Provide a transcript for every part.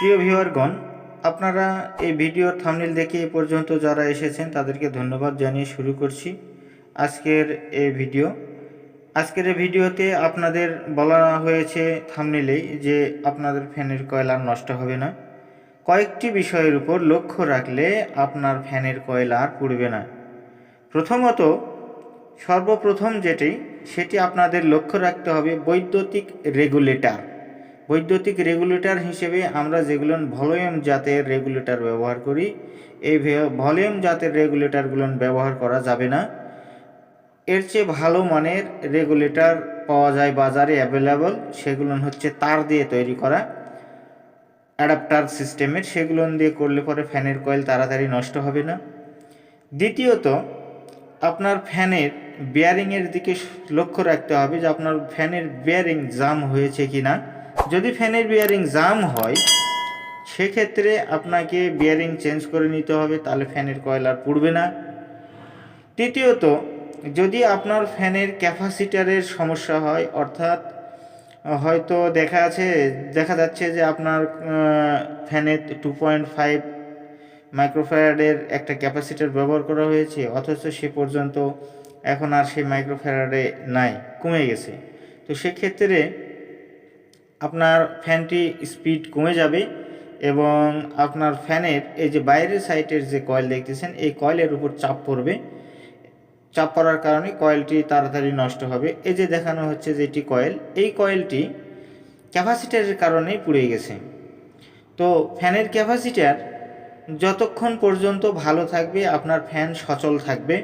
প্রিয় ভিউয়ারগণ, আপনারা এই ভিডিওর থামনেল দেখে এ পর্যন্ত যারা এসেছেন, তাদেরকে ধন্যবাদ জানিয়ে শুরু করছি আজকের এই ভিডিও। আজকের এই ভিডিওতে আপনাদের বলা হয়েছে থামনেলেই যে আপনাদের ফ্যানের কয়েল নষ্ট হবে না। কয়েকটি বিষয়ের উপর লক্ষ্য রাখলে আপনার ফ্যানের কয়েল আর পুড়বে না। প্রথমত, সর্বপ্রথম যেটি, সেটি আপনাদের লক্ষ্য রাখতে হবে বৈদ্যুতিক রেগুলেটর। বৈদ্যুতিক রেগুলেটর হিসেবে আমরা যেগুলো ভলিউম জাতের রেগুলেটর ব্যবহার করি, এই ভলিউম জাতের রেগুলেটরগুলো ব্যবহার করা যাবে না। এর চেয়ে ভালো মানের রেগুলেটর পাওয়া যায় বাজারে অ্যাভেলেবল সেগুলো হচ্ছে তার দিয়ে তৈরি করা। অ্যাডাপ্টার সিস্টেমের সেগুলো দিয়ে করলে পরে ফ্যানের কয়েল তাড়াতাড়ি নষ্ট হবে না। দ্বিতীয়ত, আপনার ফ্যানের বিয়ারিংয়ের দিকে লক্ষ্য রাখতে হবে যে আপনার ফ্যানের বিয়ারিং জাম হয়েছে কি না যদি ফ্যানের বিয়ারিং জাম হয়, সেক্ষেত্রে আপনাকে বিয়ারিং চেঞ্জ করে নিতে হবে, তাহলে ফ্যানের কয়েল আর পুড়বে না। তৃতীয়ত, যদি আপনার ফ্যানের ক্যাপাসিটারের সমস্যা হয়, অর্থাৎ, হয়তো দেখা আছে, দেখা যাচ্ছে যে আপনার ফ্যানে টু পয়েন্ট ফাইভ মাইক্রোফ্যারাডের একটা ক্যাপাসিটার ব্যবহার করা হয়েছে, অথচ সে পর্যন্ত এখন আর সেই মাইক্রোফ্যারাডে নাই, কমে গেছে। তো সেক্ষেত্রে আপনার ফ্যানটি স্পিড কমে যাবে এবং আপনার ফ্যানের এই যে বাইরের সাইডের যে কয়েল দেখতেছেন, এই কয়েলের উপর চাপ পড়বে। চাপ পড়ার কারণে কয়েলটি তাড়াতাড়ি নষ্ট হবে। এই যে দেখানো হচ্ছে যে এটি কয়েল, এই কয়েলটি ক্যাপাসিটারের কারণেই পুড়ে গেছে। তো ফ্যানের ক্যাপাসিটার যতক্ষণ পর্যন্ত ভালো থাকবে, আপনার ফ্যান সচল থাকবে।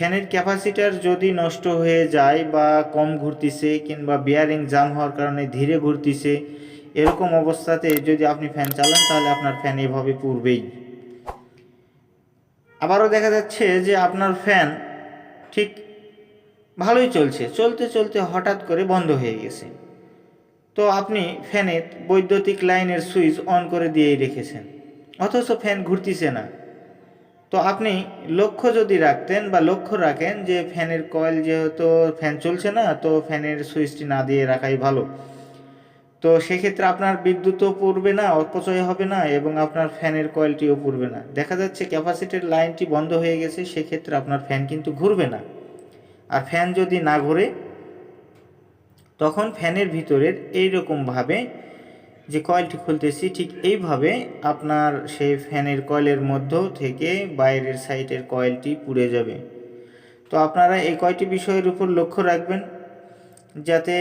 ফ্যানের ক্যাপাসিটার যদি নষ্ট হয়ে যায় বা কম ঘুরতিছে কিংবা বিয়ারিং জাম হওয়ার কারণে ধীরে ঘুরতিছে, এরকম অবস্থাতে যদি আপনি ফ্যান চালান, তাহলে আপনার ফ্যান এভাবে পুড়বেই। আবারও দেখা যাচ্ছে যে আপনার ফ্যান ঠিক ভালোই চলছে। চলতে চলতে হঠাৎ করে বন্ধ হয়ে গেছে। তো আপনি ফ্যানের বৈদ্যুতিক লাইনের সুইচ অন করে দিয়েই রেখেছেন। অথচ ফ্যান ঘুরতিছে না। তো আপনি লক্ষ্য যদি রাখতেন বা লক্ষ্য রাখেন যে ফ্যানের কয়েল যেহেতু ফ্যান চলছে না, তো ফ্যানের সুইচটি না দিয়ে রাখাই ভালো। তো সেক্ষেত্রে আপনার বিদ্যুৎও পড়বে না, অপচয় হবে না এবং আপনার ফ্যানের কয়েলটিও পড়বে না। দেখা যাচ্ছে ক্যাপাসিটির লাইনটি বন্ধ হয়ে গেছে, সেক্ষেত্রে আপনার ফ্যান কিন্তু ঘুরবে না। আর ফ্যান যদি না ঘুরে, তখন ফ্যানের ভিতরের এইরকমভাবে যে কয়েলটি খুলতেছি, ঠিক এইভাবে আপনার সেই ফ্যানের কয়েলের মধ্য থেকে বাইরের সাইডের কয়েলটি পুড়ে যাবে। তো আপনারা এই কয়টি বিষয়ের উপর লক্ষ্য রাখবেন যাতে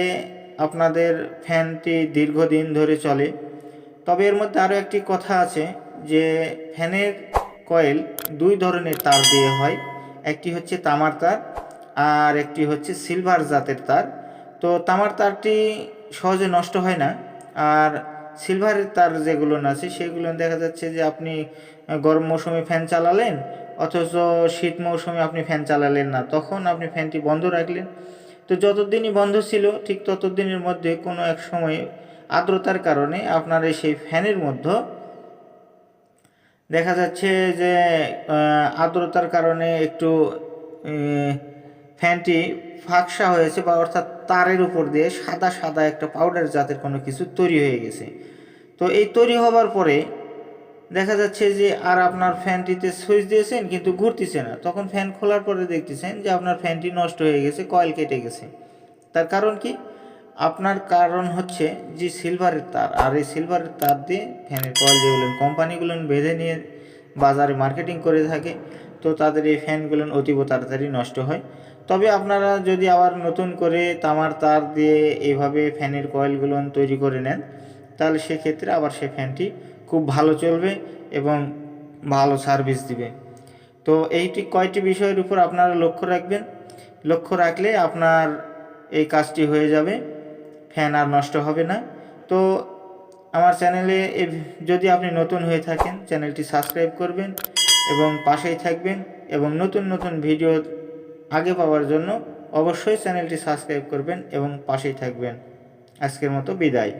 আপনাদের ফ্যানটি দীর্ঘদিন ধরে চলে। তবে এর মধ্যে আরও একটি কথা আছে যে ফ্যানের কয়েল দুই ধরনের তার দিয়ে হয়, একটি হচ্ছে তামার তার আর একটি হচ্ছে সিলভার জাতের তার। তো তামার তারটি সহজে নষ্ট হয় না আর সিলভারের তার যেগুলো আছে, সেগুলো দেখা যাচ্ছে যে আপনি গরম মৌসুমে ফ্যান চালালেন, অথচ শীত মৌসুমে আপনি ফ্যান চালালেন না। তখন আপনি ফ্যানটি বন্ধ রাখলেন। তো যতদিনই বন্ধ ছিল, ঠিক ততদিনের মধ্যে কোনো এক সময় আর্দ্রতার কারণে আপনার এই সেই ফ্যানের মধ্যে দেখা যাচ্ছে যে আর্দ্রতার কারণে একটু ফ্যানটি ফাঁকসা হয়েছে বা অর্থাৎ তারের উপর দিয়ে সাদা সাদা একটা পাউডার জাতের কোনো কিছু তৈরি হয়ে গেছে। তো এই তৈরি হবার পরে দেখা যাচ্ছে যে আর আপনার ফ্যানটিতে সুইচ দিয়েছেন কিন্তু ঘুরতেছে না। তখন ফ্যান খোলার পরে দেখতেছেন যে আপনার ফ্যানটি নষ্ট হয়ে গেছে, কয়েল কেটে গেছে। তার কারণ কি? আপনার কারণ হচ্ছে যে সিলভারের তার, আর এই সিলভারের তার দিয়ে ফ্যানের কয়েল যেগুলো কোম্পানিগুলো বেঁধে নিয়ে বাজারে মার্কেটিং করে থাকে, তো তাদের এই ফ্যানগুলো অতীব তাড়াতাড়ি নষ্ট হয়। তবে আপনারা যদি আবার নতুন করে তামার তার দিয়ে এইভাবে ফ্যানের কয়েলগুলো তৈরি করে নেন, তাহলে সেক্ষেত্রে আবার সে ফ্যানটি খুব ভালো চলবে এবং ভালো সার্ভিস দিবে। তো এইটি কয়টি বিষয়ের উপর আপনারা লক্ষ্য রাখবেন? লক্ষ্য রাখলে আপনার এই কাজটি হয়ে যাবে, ফ্যান আর নষ্ট হবে না। তো আমার চ্যানেলে যদি আপনি নতুন হয়ে থাকেন, চ্যানেলটি সাবস্ক্রাইব করবেন এবং পাশেই থাকবেন এবং নতুন নতুন ভিডিও আগে পাওয়ার জন্য অবশ্যই চ্যানেলটি সাবস্ক্রাইব করবেন এবং পাশেই থাকবেন। আজকের মতো বিদায়।